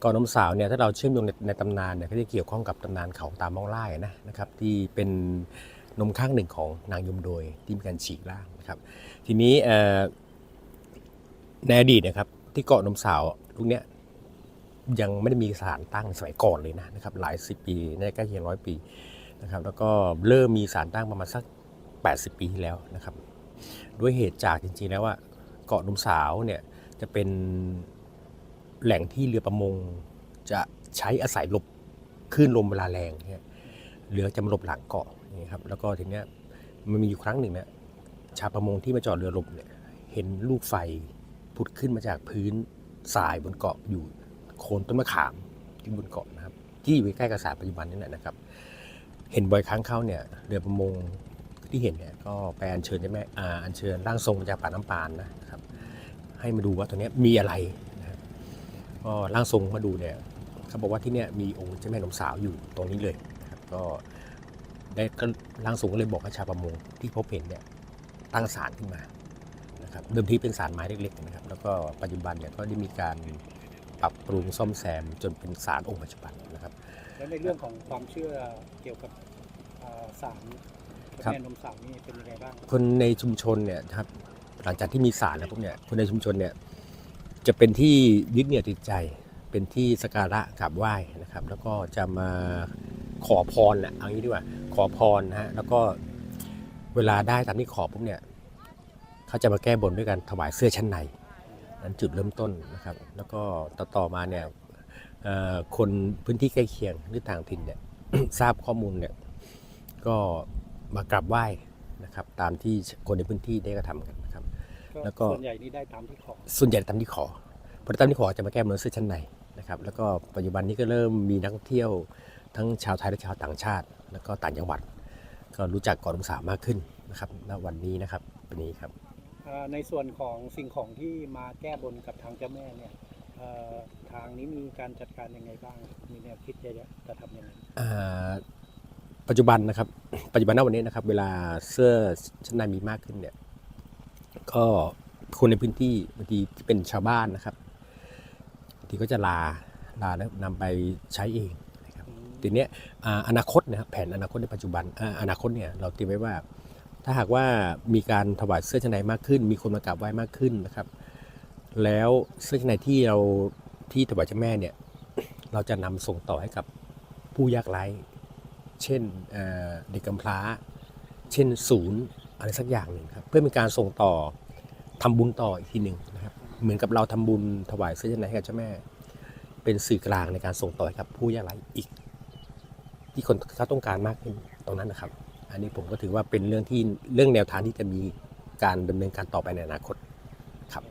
เกาะนมสาวเนี่ยถ้าเราเชื่อมโยงในในตำนานเนี่ยก็จะเกี่ยวข้องกับตำนานเขาตามมองไล่นะนะครับที่เป็นนมข้างหนึ่งของนางยมโดยที่มีการฉีกล่างนะครับทีนี้ในอดีตนะครับที่เกาะนมสาวลูกเนี้ยยังไม่ได้มีสถานตั้งสมัยก่อนเลยนะนะครับหลายสิบปีในใกล้เคียงร้อยปีนะครับแล้วก็เริ่มมีสถานตั้งประมาณสัก 80 ปีที่แล้วนะครับด้วยเหตุจากจริงๆแล้วว่าเกาะนมสาวเนี่ยจะเป็น แหล่งที่เรือประมงจะใช้อาศัยหลบคลื่นลมเวลาแรงเนี่ยเรือจะมาหลบหลังเกาะนี่ครับแล้วก็ทีเนี้ยมันมีอยู่ครั้งหนึ่งนะชาวประมงที่มาจอดเรือหลบเนี่ยเห็นลูกไฟผุดขึ้นมาจากพื้นทรายบนเกาะอยู่โคนต้นมะขามที่บนเกาะนะครับ ที่อยู่ใกล้กับสาปัจจุบันนี่แหละนะครับ เห็นบ่อยครั้งเข้าเนี่ยเรือประมงที่เห็นเนี่ยก็ไปอัญเชิญใช่ไหมอ่าอัญเชิญร่างทรงมาจากป่าน้ำปานนะครับ ให้มาดูว่าตัวนี้มีอะไร ก็ร่างทรงมาดูเนี่ยเขาบอกว่าที่เนี่ยมีองค์เจ้าแม่นมสาวอยู่ตรงนี้เลยนะครับก็ได้ก็ร่างทรงก็เลยบอกให้ชาวประมงที่พบเห็นเนี่ยตั้งศาลขึ้นมานะครับเดิมทีเป็นศาลไม้เล็กๆนะครับ แล้วก็ปัจจุบันเนี่ยก็ได้มีการปรับปรุงซ่อมแซมจนเป็นศาลองค์ปัจจุบันนะครับ แล้วในเรื่องของความเชื่อเกี่ยวกับอ่าสารครับแม่นมสาวนี่เป็นยังไงบ้างคนในชุมชนเนี่ยนะครับหลังจากที่มีศาลแล้วพวกเนี่ยคนในชุมชนเนี่ย จะเป็นที่ยึดเหนี่ยวจิตใจ เป็นที่สกการะกราบไหว้นะครับ แล้วก็จะมาขอพรแหละเอางี้ดีกว่าขอพรนะฮะแล้วก็เวลาได้ตามที่ขอปุ๊บเนี่ยเขาจะมาแก้บนด้วยการถวายเสื้อชั้นในนั้นจุดเริ่มต้นนะครับ แล้วก็ต่อต่อมาเนี่ยคนพื้นที่ใกล้เคียงหรือต่างถิ่นเนี่ยทราบข้อมูลเนี่ยก็มากราบไหว้นะครับ ตามที่คนในพื้นที่ได้กระทำกันนะครับ แล้วก็ส่วนใหญ่นี่ได้ตามที่ขอ ส่วนใหญ่ตามที่ขอเพราะตามที่ขอจะมาแก้บนเสื้อชั้นในนะครับแล้วก็ปัจจุบันนี้ก็เริ่มมีนักท่องเที่ยว ทั้งชาวไทยและชาวต่างชาติ แล้วก็ต่างจังหวัด ก็รู้จักเกาะลมสาวมากขึ้นนะครับณวันนี้นะครับวันนี้ครับอ่าในส่วนของสิ่งของที่มาแก้บนกับทางเจ้าแม่เนี่ยเอ่อทางนี้มีการจัดการยังไงบ้าง มีแนวคิดจะจะทำยังไงอ่าปัจจุบันนะครับ ปัจจุบันณวันนี้นะครับ เวลาเสื้อชั้นในมีมากขึ้นเนี่ย ก็คนในพื้นที่บางทีที่เป็นชาวบ้านนะครับทีก็จะลาลาแล้วนำไปใช้เองนะครับทีเนี้ยอนาคตนะครับแผนอนาคตในปัจจุบันอนาคตเนี่ยเราเตรียมไว้ว่า ถ้าหากว่ามีการถวายเสื้อชั้นในมากขึ้น มีคนมากราบไหว้มากขึ้นนะครับ แล้วเสื้อชั้นในที่เราที่ถวายเจ้าแม่เนี่ยเราจะนำส่งต่อให้กับผู้ยากไร้ เช่นเด็กกำพร้า เช่นศูนย์ อะไรสักอย่างหนึ่งครับ เพื่อเป็นการส่งต่อทำบุญต่ออีกทีหนึ่งนะครับ เหมือนกับเราทำบุญถวายเสื้อชั้นในให้กับเจ้าแม่ เป็นสื่อกลางในการส่งต่อกับผู้ยากไร้อีก ที่คนเขาต้องการมากขึ้นตรงนั้นนะครับ อันนี้ผมก็ถือว่าเป็นเรื่องที่เรื่องแนวทางที่จะมีการดำเนินการต่อไปในอนาคตครับ